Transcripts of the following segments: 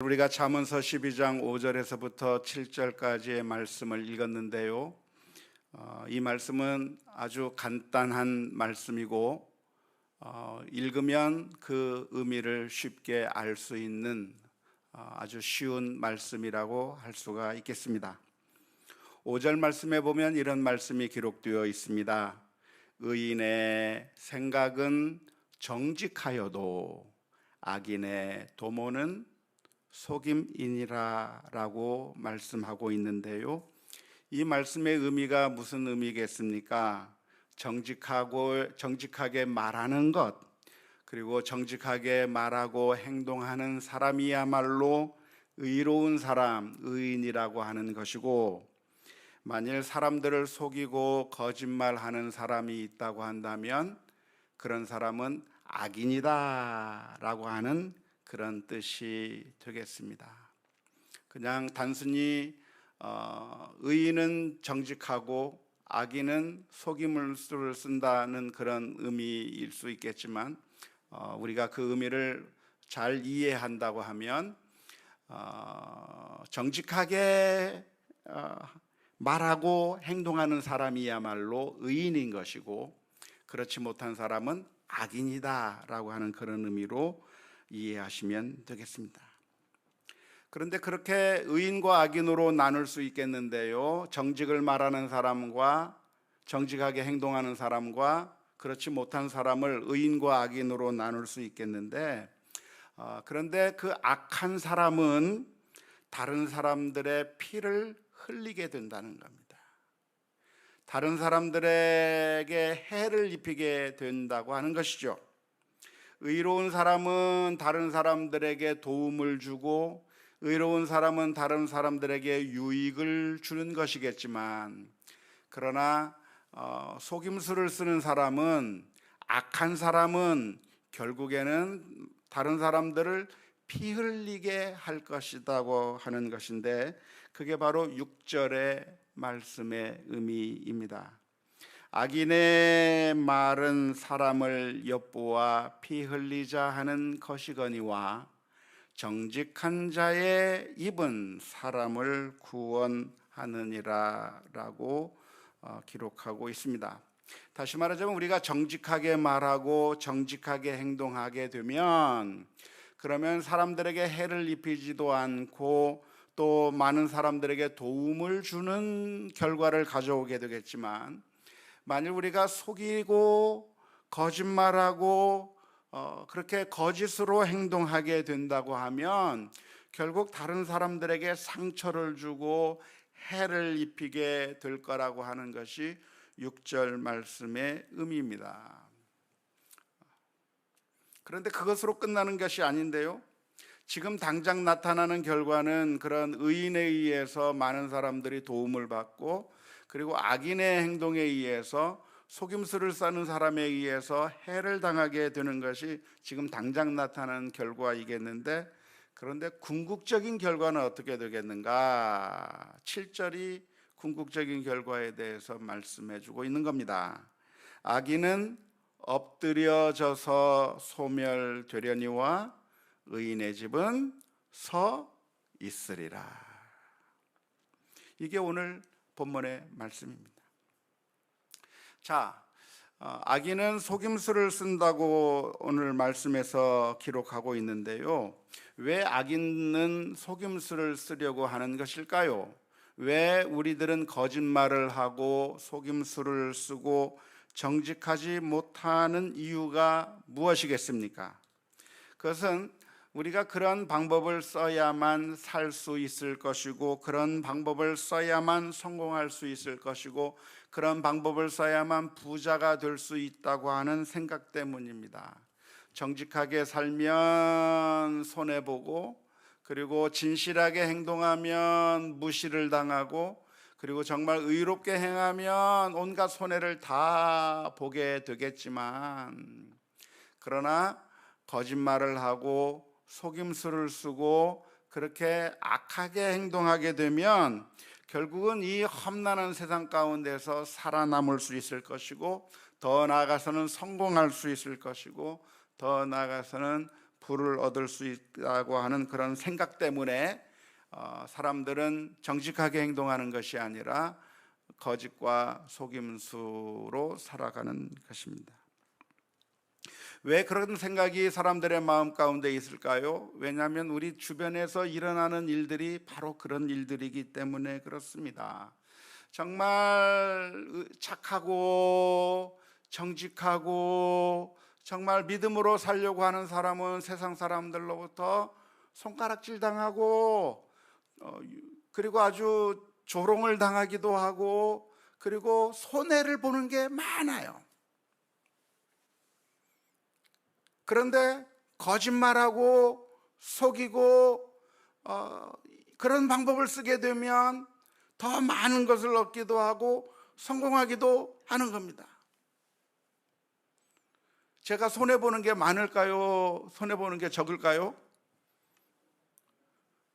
우리가 잠언서 12장 5절에서부터 7절까지의 말씀을 읽었는데요. 어, 이 말씀은 아주 간단한 말씀이고 어, 읽으면 그 의미를 쉽게 알 수 있는 어, 아주 쉬운 말씀이라고 할 수가 있겠습니다. 5절 말씀에 보면 이런 말씀이 기록되어 있습니다. 의인의 생각은 정직하여도 악인의 도모는 속임이니라라고 말씀하고 있는데요. 이 말씀의 의미가 무슨 의미겠습니까? 정직하고 정직하게 말하는 것 그리고 정직하게 말하고 행동하는 사람이야말로 의로운 사람, 의인이라고 하는 것이고 만일 사람들을 속이고 거짓말하는 사람이 있다고 한다면 그런 사람은 악인이다라고 하는 그런 뜻이 되겠습니다. 그냥 단순히 어, 의인은 정직하고 악인은 속임을 쓴다는 그런 의미일 수 있겠지만 어, 우리가 그 의미를 잘 이해한다고 하면 어, 정직하게 어, 말하고 행동하는 사람이야말로 의인인 것이고 그렇지 못한 사람은 악인이다라고 하는 그런 의미로 이해하시면 되겠습니다. 그런데 그렇게 의인과 악인으로 나눌 수 있겠는데요. 정직을 말하는 사람과 정직하게 행동하는 사람과 그렇지 못한 사람을 의인과 악인으로 나눌 수 있겠는데 어, 그런데 그 악한 사람은 다른 사람들의 피를 흘리게 된다는 겁니다. 다른 사람들에게 해를 입히게 된다고 하는 것이죠. 의로운 사람은 다른 사람들에게 도움을 주고 의로운 사람은 다른 사람들에게 유익을 주는 것이겠지만 그러나 어, 속임수를 쓰는 사람은 악한 사람은 결국에는 다른 사람들을 피 흘리게 할 것이다고 하는 것인데 그게 바로 6절의 말씀의 의미입니다. 악인의 말은 사람을 엿보아 피 흘리자 하는 것이거니와 정직한 자의 입은 사람을 구원하느니라라고 어, 기록하고 있습니다. 다시 말하자면 우리가 정직하게 말하고 정직하게 행동하게 되면 그러면 사람들에게 해를 입히지도 않고 또 많은 사람들에게 도움을 주는 결과를 가져오게 되겠지만 만일 우리가 속이고 거짓말하고 어, 그렇게 거짓으로 행동하게 된다고 하면 결국 다른 사람들에게 상처를 주고 해를 입히게 될 거라고 하는 것이 6절 말씀의 의미입니다. 그런데 그것으로 끝나는 것이 아닌데요. 지금 당장 나타나는 결과는 그런 의인에 의해서 많은 사람들이 도움을 받고 그리고 악인의 행동에 의해서 속임수를 싸는 사람에 의해서 해를 당하게 되는 것이 지금 당장 나타나는 결과이겠는데 그런데 궁극적인 결과는 어떻게 되겠는가? 7절이 궁극적인 결과에 대해서 말씀해 주고 있는 겁니다. 악인은 엎드려져서 소멸되려니와 의인의 집은 서 있으리라. 이게 오늘 본문의 말씀입니다. 자, 어, 악인은 속임수를 쓴다고 오늘 말씀에서 기록하고 있는데요. 왜 악인은 속임수를 쓰려고 하는 것일까요? 왜 우리들은 거짓말을 하고 속임수를 쓰고 정직하지 못하는 이유가 무엇이겠습니까? 그것은 우리가 그런 방법을 써야만 살 수 있을 것이고 그런 방법을 써야만 성공할 수 있을 것이고 그런 방법을 써야만 부자가 될 수 있다고 하는 생각 때문입니다. 정직하게 살면 손해 보고 그리고 진실하게 행동하면 무시를 당하고 그리고 정말 의롭게 행하면 온갖 손해를 다 보게 되겠지만 그러나 거짓말을 하고 속임수를 쓰고 그렇게 악하게 행동하게 되면 결국은 이 험난한 세상 가운데서 살아남을 수 있을 것이고 더 나아가서는 성공할 수 있을 것이고 더 나아가서는 부를 얻을 수 있다고 하는 그런 생각 때문에 어, 사람들은 정직하게 행동하는 것이 아니라 거짓과 속임수로 살아가는 것입니다. 왜 그런 생각이 사람들의 마음 가운데 있을까요? 왜냐하면 우리 주변에서 일어나는 일들이 바로 그런 일들이기 때문에 그렇습니다. 정말 착하고 정직하고 정말 믿음으로 살려고 하는 사람은 세상 사람들로부터 손가락질 당하고 어, 그리고 아주 조롱을 당하기도 하고 그리고 손해를 보는 게 많아요. 그런데 거짓말하고 속이고 어, 그런 방법을 쓰게 되면 더 많은 것을 얻기도 하고 성공하기도 하는 겁니다. 제가 손해 보는 게 많을까요? 손해 보는 게 적을까요?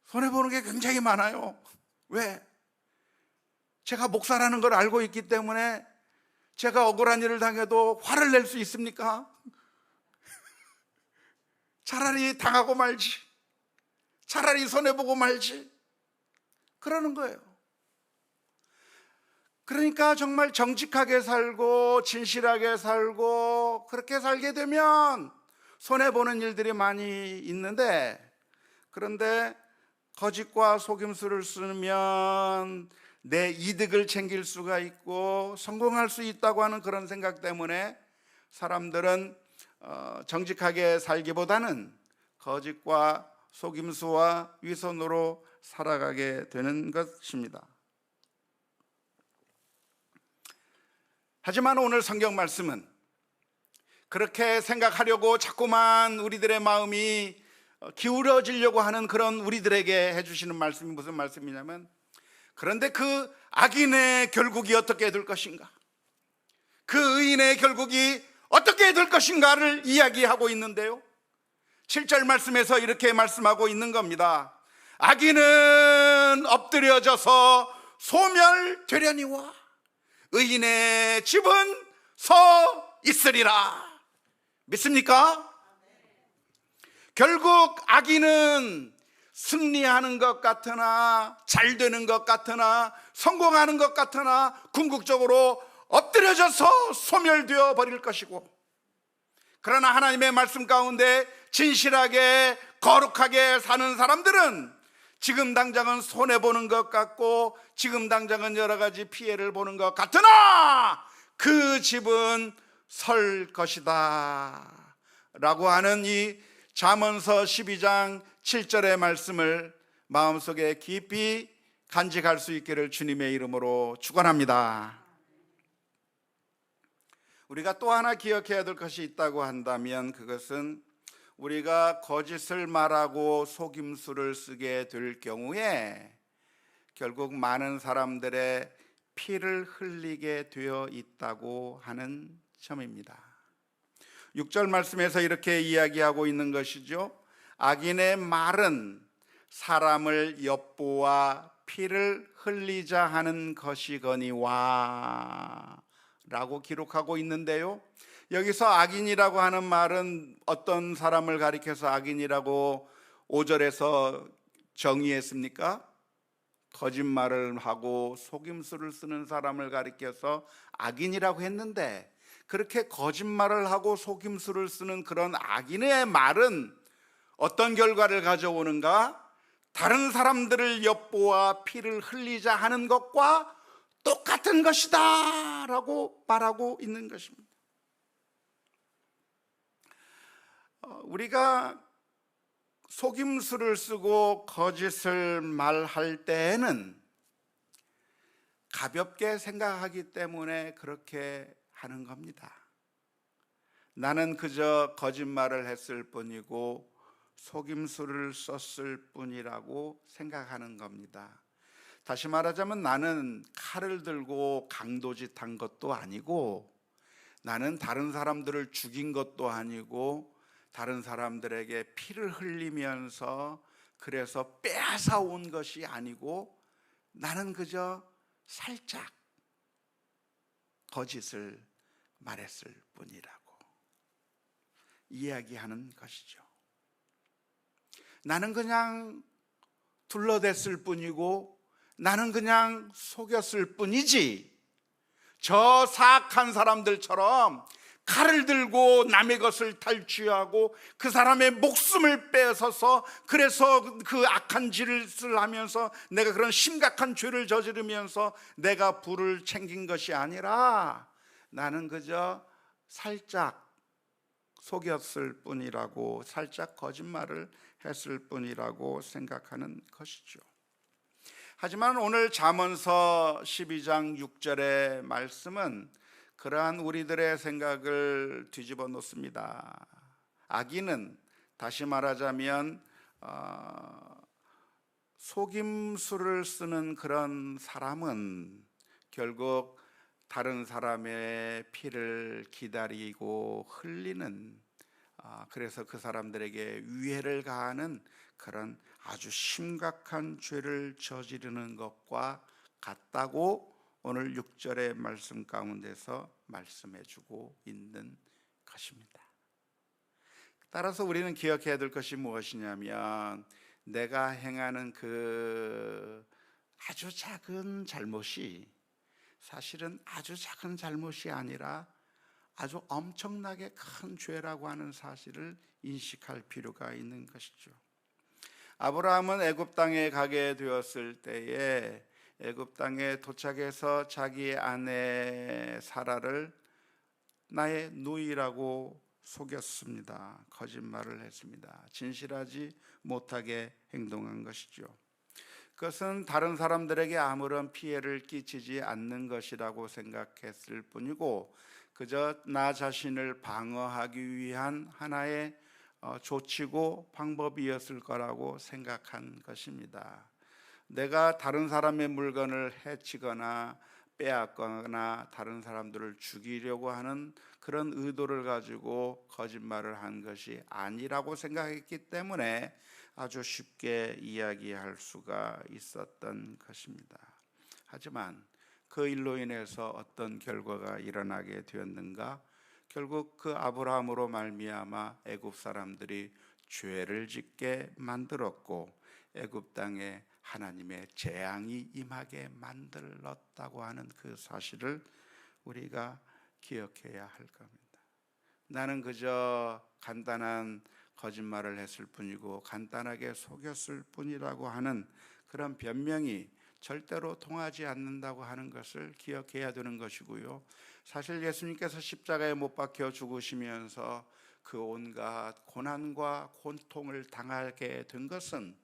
손해 보는 게 굉장히 많아요. 왜? 제가 목사라는 걸 알고 있기 때문에 제가 억울한 일을 당해도 화를 낼 수 있습니까? 차라리 당하고 말지. 차라리 손해보고 말지. 그러는 거예요. 그러니까 정말 정직하게 살고 진실하게 살고 그렇게 살게 되면 손해보는 일들이 많이 있는데 그런데 거짓과 속임수를 쓰면 내 이득을 챙길 수가 있고 성공할 수 있다고 하는 그런 생각 때문에 사람들은 어, 정직하게 살기보다는 거짓과 속임수와 위선으로 살아가게 되는 것입니다. 하지만 오늘 성경 말씀은 그렇게 생각하려고 자꾸만 우리들의 마음이 어, 기울어지려고 하는 그런 우리들에게 해주시는 말씀이 무슨 말씀이냐면 그런데 그 악인의 결국이 어떻게 될 것인가? 그 의인의 결국이 어떻게 될 것인가를 이야기하고 있는데요. 7절 말씀에서 이렇게 말씀하고 있는 겁니다. 악인은 엎드려져서 소멸되려니와 의인의 집은 서 있으리라. 믿습니까? 결국 악인은 승리하는 것 같으나 잘 되는 것 같으나 성공하는 것 같으나 궁극적으로 엎드려져서 소멸되어 버릴 것이고 그러나 하나님의 말씀 가운데 진실하게 거룩하게 사는 사람들은 지금 당장은 손해 보는 것 같고 지금 당장은 여러 가지 피해를 보는 것 같으나 그 집은 설 것이다. 라고 하는 이 잠언서 12장 7절의 말씀을 마음속에 깊이 간직할 수 있기를 주님의 이름으로 축원합니다. 우리가 또 하나 기억해야 될 것이 있다고 한다면 그것은 우리가 거짓을 말하고 속임수를 쓰게 될 경우에 결국 많은 사람들의 피를 흘리게 되어 있다고 하는 점입니다. 6절 말씀에서 이렇게 이야기하고 있는 것이죠. 악인의 말은 사람을 엿보아 피를 흘리자 하는 것이거니와 라고 기록하고 있는데요. 여기서 악인이라고 하는 말은 어떤 사람을 가리켜서 악인이라고 5절에서 정의했습니까? 거짓말을 하고 속임수를 쓰는 사람을 가리켜서 악인이라고 했는데 그렇게 거짓말을 하고 속임수를 쓰는 그런 악인의 말은 어떤 결과를 가져오는가? 다른 사람들을 엿보아 피를 흘리자 하는 것과 똑같은 것이다 라고 말하고 있는 것입니다. 어, 우리가 속임수를 쓰고 거짓을 말할 때에는 가볍게 생각하기 때문에 그렇게 하는 겁니다. 나는 그저 거짓말을 했을 뿐이고 속임수를 썼을 뿐이라고 생각하는 겁니다. 다시 말하자면 나는 칼을 들고 강도짓 한 것도 아니고 나는 다른 사람들을 죽인 것도 아니고 다른 사람들에게 피를 흘리면서 그래서 빼앗아 온 것이 아니고 나는 그저 살짝 거짓을 말했을 뿐이라고 이야기하는 것이죠. 나는 그냥 둘러댔을 뿐이고 나는 그냥 속였을 뿐이지. 저 사악한 사람들처럼 칼을 들고 남의 것을 탈취하고 그 사람의 목숨을 빼앗아서 그래서 그 악한 짓을 하면서 내가 그런 심각한 죄를 저지르면서 내가 불을 챙긴 것이 아니라 나는 그저 살짝 속였을 뿐이라고 살짝 거짓말을 했을 뿐이라고 생각하는 것이죠. 하지만 오늘 잠언서 12장 6절의 말씀은 그러한 우리들의 생각을 뒤집어 놓습니다. 악인은 다시 말하자면 어, 속임수를 쓰는 그런 사람은 결국 다른 사람의 피를 기다리고 흘리는 아, 그래서 그 사람들에게 위해를 가하는 그런 아주 심각한 죄를 저지르는 것과 같다고 오늘 6절의 말씀 가운데서 말씀해 주고 있는 것입니다. 따라서 우리는 기억해야 될 것이 무엇이냐면 내가 행하는 그 아주 작은 잘못이 사실은 아주 작은 잘못이 아니라 아주 엄청나게 큰 죄라고 하는 사실을 인식할 필요가 있는 것이죠. 아브라함은 애굽 땅에 가게 되었을 때에 애굽 땅에 도착해서 자기 아내 사라를 나의 누이라고 속였습니다. 거짓말을 했습니다. 진실하지 못하게 행동한 것이죠. 그것은 다른 사람들에게 아무런 피해를 끼치지 않는 것이라고 생각했을 뿐이고 그저 나 자신을 방어하기 위한 하나의 어, 조치고 방법이었을 거라고 생각한 것입니다. 내가 다른 사람의 물건을 해치거나 빼앗거나 다른 사람들을 죽이려고 하는 그런 의도를 가지고 거짓말을 한 것이 아니라고 생각했기 때문에 아주 쉽게 이야기할 수가 있었던 것입니다. 하지만 그 일로 인해서 어떤 결과가 일어나게 되었는가? 결국 그 아브라함으로 말미암아 애굽 사람들이 죄를 짓게 만들었고 애굽 땅에 하나님의 재앙이 임하게 만들었다고 하는 그 사실을 우리가 기억해야 할 겁니다. 나는 그저 간단한 거짓말을 했을 뿐이고 간단하게 속였을 뿐이라고 하는 그런 변명이 절대로 통하지 않는다고 하는 것을 기억해야 되는 것이고요. 사실 예수님께서 십자가에 못 박혀 죽으시면서 그 온갖 고난과 고통을 당하게 된 것은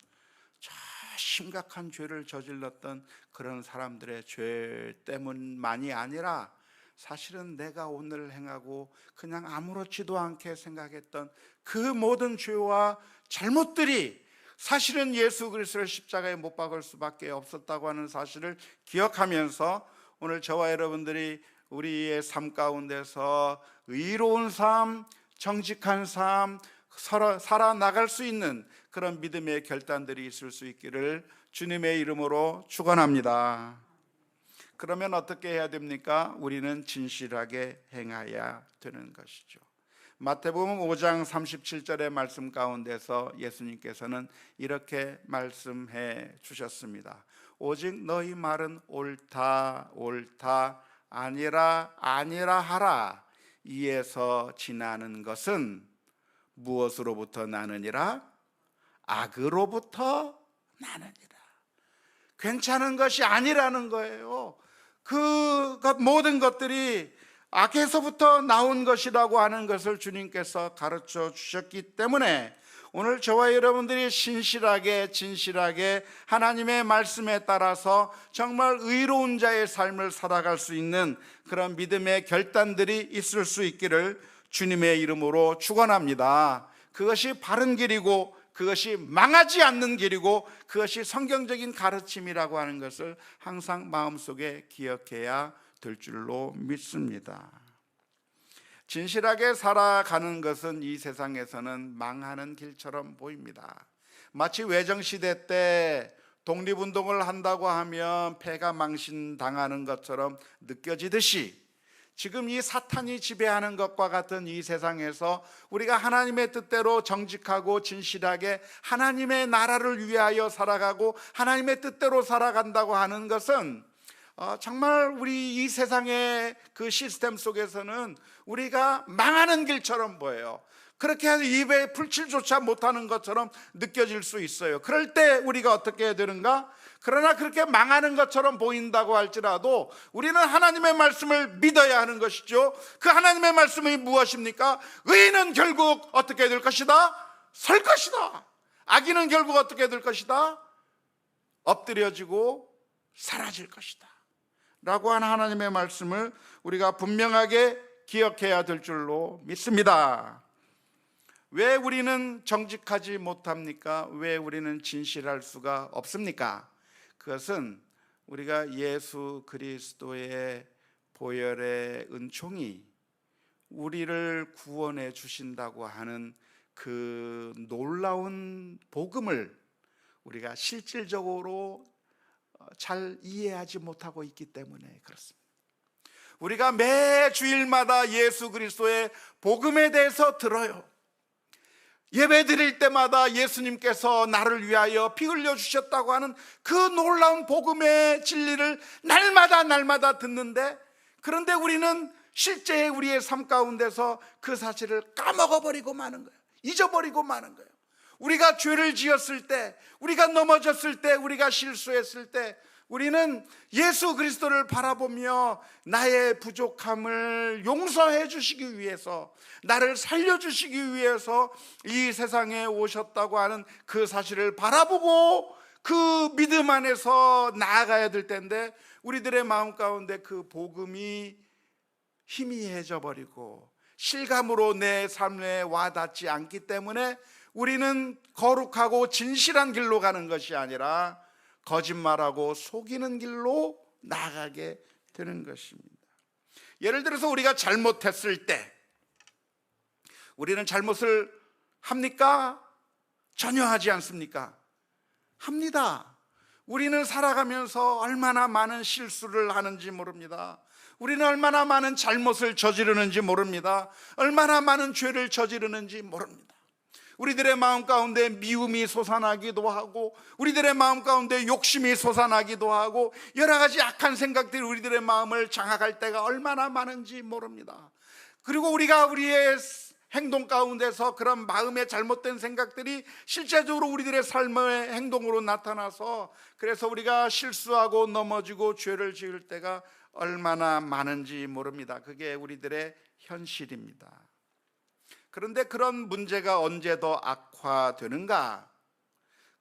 저 심각한 죄를 저질렀던 그런 사람들의 죄 때문만이 아니라 사실은 내가 오늘 행하고 그냥 아무렇지도 않게 생각했던 그 모든 죄와 잘못들이 사실은 예수 그리스도를 십자가에 못 박을 수밖에 없었다고 하는 사실을 기억하면서 오늘 저와 여러분들이 우리의 삶 가운데서 의로운 삶, 정직한 삶, 살아나갈 수 있는 그런 믿음의 결단들이 있을 수 있기를 주님의 이름으로 축원합니다. 그러면 어떻게 해야 됩니까? 우리는 진실하게 행해야 되는 것이죠. 마태복음 5장 37절의 말씀 가운데서 예수님께서는 이렇게 말씀해 주셨습니다. 오직 너희 말은 옳다 옳다 아니라 아니라 하라. 이에서 지나는 것은 무엇으로부터 나느니라? 악으로부터 나느니라. 괜찮은 것이 아니라는 거예요. 그 모든 것들이 악에서부터 나온 것이라고 하는 것을 주님께서 가르쳐 주셨기 때문에 오늘 저와 여러분들이 신실하게 진실하게 하나님의 말씀에 따라서 정말 의로운 자의 삶을 살아갈 수 있는 그런 믿음의 결단들이 있을 수 있기를 주님의 이름으로 축원합니다. 그것이 바른 길이고 그것이 망하지 않는 길이고 그것이 성경적인 가르침이라고 하는 것을 항상 마음속에 기억해야 될 줄로 믿습니다. 진실하게 살아가는 것은 이 세상에서는 망하는 길처럼 보입니다. 마치 외정시대 때 독립운동을 한다고 하면 패가 망신당하는 것처럼 느껴지듯이 지금 이 사탄이 지배하는 것과 같은 이 세상에서 우리가 하나님의 뜻대로 정직하고 진실하게 하나님의 나라를 위하여 살아가고 하나님의 뜻대로 살아간다고 하는 것은 어, 정말 우리 이 세상의 그 시스템 속에서는 우리가 망하는 길처럼 보여요. 그렇게 해서 입에 풀칠조차 못하는 것처럼 느껴질 수 있어요. 그럴 때 우리가 어떻게 해야 되는가? 그러나 그렇게 망하는 것처럼 보인다고 할지라도 우리는 하나님의 말씀을 믿어야 하는 것이죠. 그 하나님의 말씀이 무엇입니까? 의인은 결국 어떻게 될 것이다? 설 것이다. 악인은 결국 어떻게 될 것이다? 엎드려지고 사라질 것이다. 라고 하는 하나님의 말씀을 우리가 분명하게 기억해야 될 줄로 믿습니다. 왜 우리는 정직하지 못합니까? 왜 우리는 진실할 수가 없습니까? 그것은 우리가 예수 그리스도의 보혈의 은총이 우리를 구원해 주신다고 하는 그 놀라운 복음을 우리가 실질적으로 잘 이해하지 못하고 있기 때문에 그렇습니다. 우리가 매 주일마다 예수 그리스도의 복음에 대해서 들어요. 예배 드릴 때마다 예수님께서 나를 위하여 피 흘려 주셨다고 하는 그 놀라운 복음의 진리를 날마다 날마다 듣는데 그런데 우리는 실제 우리의 삶 가운데서 그 사실을 까먹어 버리고 마는 거예요. 잊어버리고 마는 거예요. 우리가 죄를 지었을 때, 우리가 넘어졌을 때, 우리가 실수했을 때 우리는 예수 그리스도를 바라보며 나의 부족함을 용서해 주시기 위해서 나를 살려 주시기 위해서 이 세상에 오셨다고 하는 그 사실을 바라보고 그 믿음 안에서 나아가야 될 텐데 우리들의 마음 가운데 그 복음이 희미해져 버리고 실감으로 내 삶에 와 닿지 않기 때문에 우리는 거룩하고 진실한 길로 가는 것이 아니라 거짓말하고 속이는 길로 나가게 되는 것입니다. 예를 들어서 우리가 잘못했을 때 우리는 잘못을 합니까? 전혀 하지 않습니까? 합니다. 우리는 살아가면서 얼마나 많은 실수를 하는지 모릅니다. 우리는 얼마나 많은 잘못을 저지르는지 모릅니다. 얼마나 많은 죄를 저지르는지 모릅니다. 우리들의 마음 가운데 미움이 솟아나기도 하고 우리들의 마음 가운데 욕심이 솟아나기도 하고 여러 가지 악한 생각들이 우리들의 마음을 장악할 때가 얼마나 많은지 모릅니다. 그리고 우리가 우리의 행동 가운데서 그런 마음의 잘못된 생각들이 실제적으로 우리들의 삶의 행동으로 나타나서 그래서 우리가 실수하고 넘어지고 죄를 지을 때가 얼마나 많은지 모릅니다. 그게 우리들의 현실입니다. 그런데 그런 문제가 언제 더 악화되는가?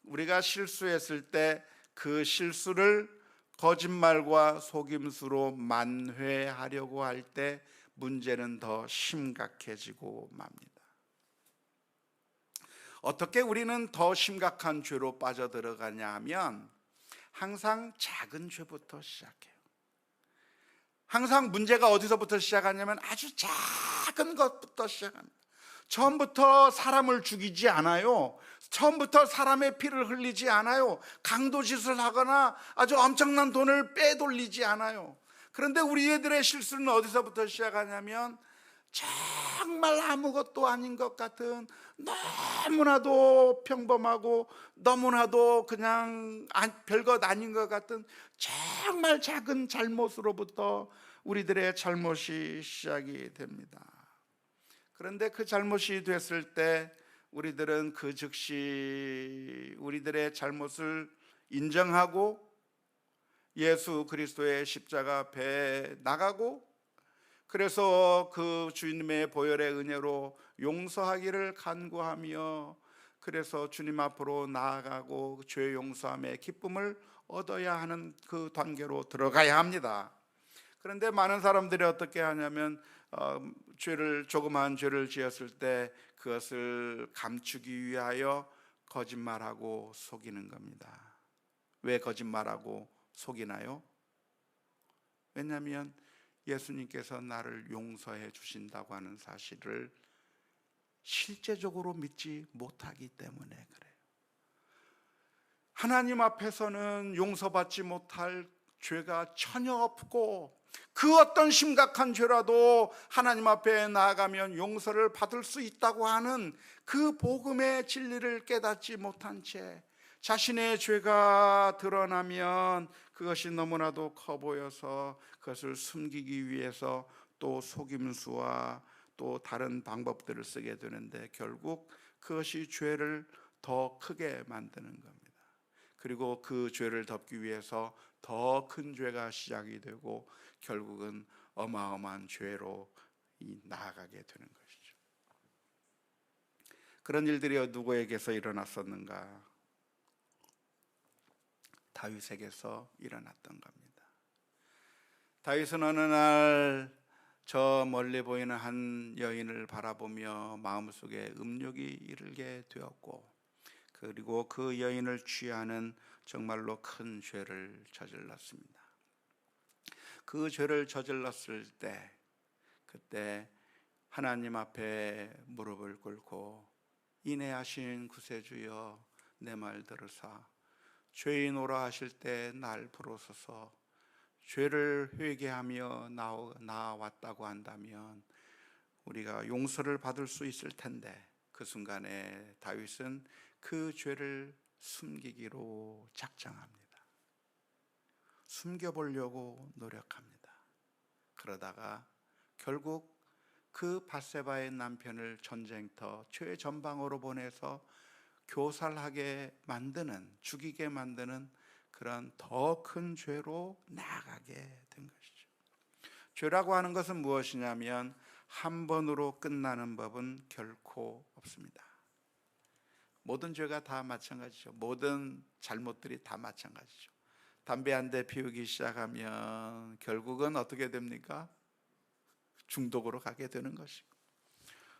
우리가 실수했을 때 그 실수를 거짓말과 속임수로 만회하려고 할 때 문제는 더 심각해지고 맙니다. 어떻게 우리는 더 심각한 죄로 빠져들어가냐 하면 항상 작은 죄부터 시작해요. 항상 문제가 어디서부터 시작하냐면 아주 작은 것부터 시작합니다. 처음부터 사람을 죽이지 않아요. 처음부터 사람의 피를 흘리지 않아요. 강도짓을 하거나 아주 엄청난 돈을 빼돌리지 않아요. 그런데 우리 애들의 실수는 어디서부터 시작하냐면 정말 아무것도 아닌 것 같은 너무나도 평범하고 너무나도 그냥 별것 아닌 것 같은 정말 작은 잘못으로부터 우리들의 잘못이 시작이 됩니다. 그런데 그 잘못이 됐을 때 우리들은 그 즉시 우리들의 잘못을 인정하고 예수 그리스도의 십자가 앞에 나가고 그래서 그 주님의 보혈의 은혜로 용서하기를 간구하며 그래서 주님 앞으로 나아가고 죄 용서함의 기쁨을 얻어야 하는 그 단계로 들어가야 합니다. 그런데 많은 사람들이 어떻게 하냐면 어, 죄를 조그마한 죄를 지었을 때 그것을 감추기 위하여 거짓말하고 속이는 겁니다. 왜 거짓말하고 속이나요? 왜냐하면 예수님께서 나를 용서해 주신다고 하는 사실을 실제적으로 믿지 못하기 때문에 그래요. 하나님 앞에서는 용서받지 못할 죄가 전혀 없고 그 어떤 심각한 죄라도 하나님 앞에 나아가면 용서를 받을 수 있다고 하는 그 복음의 진리를 깨닫지 못한 채 자신의 죄가 드러나면 그것이 너무나도 커 보여서 그것을 숨기기 위해서 또 속임수와 또 다른 방법들을 쓰게 되는데 결국 그것이 죄를 더 크게 만드는 겁니다. 그리고 그 죄를 덮기 위해서 더 큰 죄가 시작이 되고 결국은 어마어마한 죄로 나아가게 되는 것이죠. 그런 일들이 누구에게서 일어났었는가? 다윗에게서 일어났던 겁니다. 다윗은 어느 날 저 멀리 보이는 한 여인을 바라보며 마음속에 음욕이 이르게 되었고 그리고 그 여인을 취하는 정말로 큰 죄를 저질렀습니다. 그 죄를 저질렀을 때 그때 하나님 앞에 무릎을 꿇고 인내하신 구세주여 내 말 들으사 죄인오라 하실 때 날 부르소서 죄를 회개하며 나왔다고 한다면 우리가 용서를 받을 수 있을 텐데 그 순간에 다윗은 그 죄를 숨기기로 작정합니다. 숨겨보려고 노력합니다. 그러다가 결국 그 바세바의 남편을 전쟁터 최전방으로 보내서 교살하게 만드는 죽이게 만드는 그런 더 큰 죄로 나아가게 된 것이죠. 죄라고 하는 것은 무엇이냐면 한 번으로 끝나는 법은 결코 없습니다. 모든 죄가 다 마찬가지죠. 모든 잘못들이 다 마찬가지죠. 담배 한 대 피우기 시작하면 결국은 어떻게 됩니까? 중독으로 가게 되는 것이고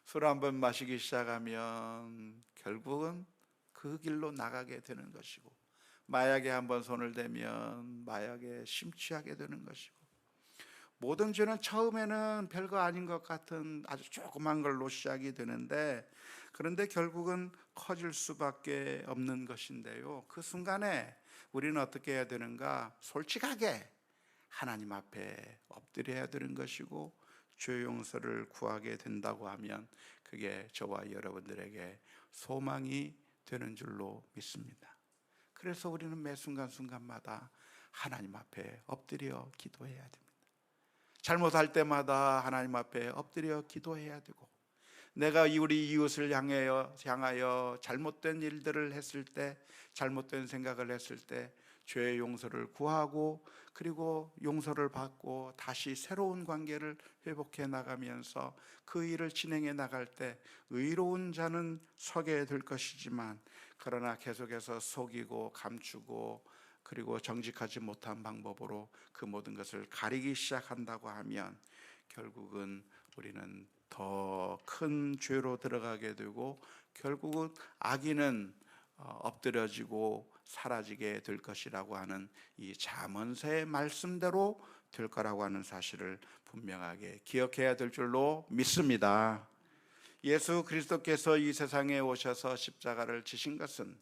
술 한 번 마시기 시작하면 결국은 그 길로 나가게 되는 것이고 마약에 한 번 손을 대면 마약에 심취하게 되는 것이고 모든 죄는 처음에는 별거 아닌 것 같은 아주 조그만 걸로 시작이 되는데 그런데 결국은 커질 수밖에 없는 것인데요. 그 순간에 우리는 어떻게 해야 되는가? 솔직하게 하나님 앞에 엎드려야 되는 것이고 죄 용서를 구하게 된다고 하면 그게 저와 여러분들에게 소망이 되는 줄로 믿습니다. 그래서 우리는 매 순간순간마다 하나님 앞에 엎드려 기도해야 됩니다. 잘못할 때마다 하나님 앞에 엎드려 기도해야 되고 내가 우리 이웃을 향하여 향하여 잘못된 일들을 했을 때 잘못된 생각을 했을 때 죄의 용서를 구하고 그리고 용서를 받고 다시 새로운 관계를 회복해 나가면서 그 일을 진행해 나갈 때 의로운 자는 서게 될 것이지만 그러나 계속해서 속이고 감추고 그리고 정직하지 못한 방법으로 그 모든 것을 가리기 시작한다고 하면 결국은 우리는 더 큰 죄로 들어가게 되고 결국은 악인은 어, 엎드려지고 사라지게 될 것이라고 하는 이 잠언서의 말씀대로 될 거라고 하는 사실을 분명하게 기억해야 될 줄로 믿습니다. 예수 그리스도께서 이 세상에 오셔서 십자가를 지신 것은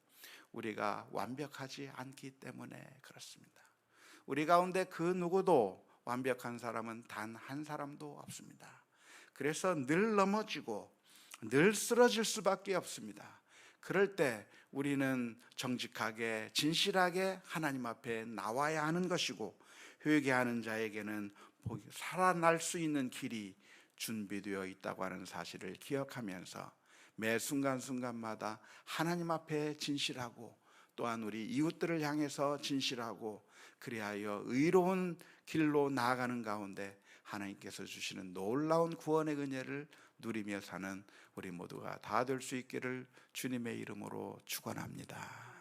우리가 완벽하지 않기 때문에 그렇습니다. 우리 가운데 그 누구도 완벽한 사람은 단 한 사람도 없습니다. 그래서 늘 넘어지고 늘 쓰러질 수밖에 없습니다. 그럴 때 우리는 정직하게 진실하게 하나님 앞에 나와야 하는 것이고 회개하는 자에게는 살아날 수 있는 길이 준비되어 있다고 하는 사실을 기억하면서 매 순간순간마다 하나님 앞에 진실하고 또한 우리 이웃들을 향해서 진실하고 그리하여 의로운 길로 나아가는 가운데 하나님께서 주시는 놀라운 구원의 은혜를 누리며 사는 우리 모두가 다 될 수 있기를 주님의 이름으로 축원합니다.